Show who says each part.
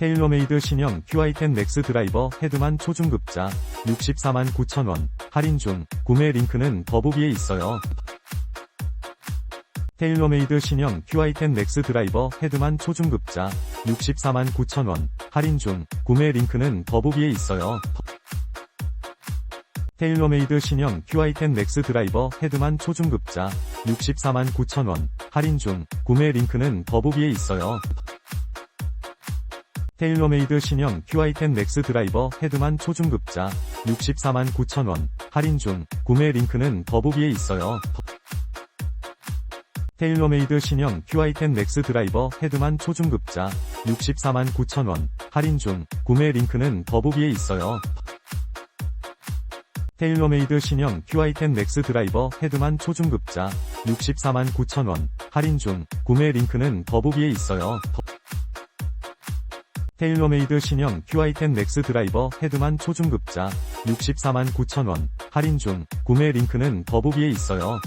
Speaker 1: 테일러메이드 신형 QI10 맥스 드라이버 헤드만 초중급자 64만 9천원 할인 중 구매 링크는 더보기에 있어요. 테일러메이드 신형 QI10 맥스 드라이버 헤드만 초중급자 64만 9천원 할인 중 구매 링크는 더보기에 있어요. 테일러메이드 신형 QI10 맥스 드라이버 헤드만 초중급자 64만 9천원 할인 중 구매 링크는 더보기에 있어요. 테일러메이드 신형 QI10 맥스 드라이버 헤드만 초중급자 64만 9천원 할인 중 구매 링크는 더보기에 있어요. 테일러메이드 신형 QI10 맥스 드라이버 헤드만 초중급자 64만 9천원 할인 중 구매 링크는 더보기에 있어요. 테일러메이드 신형 QI10 맥스 드라이버 헤드만 초중급자 64만 9천원 할인 중 구매 링크는 더보기에 있어요. 테일러메이드 신형 QI10 맥스 드라이버 헤드만 초중급자 64만 9천원 할인 중 구매 링크는 더보기에 있어요.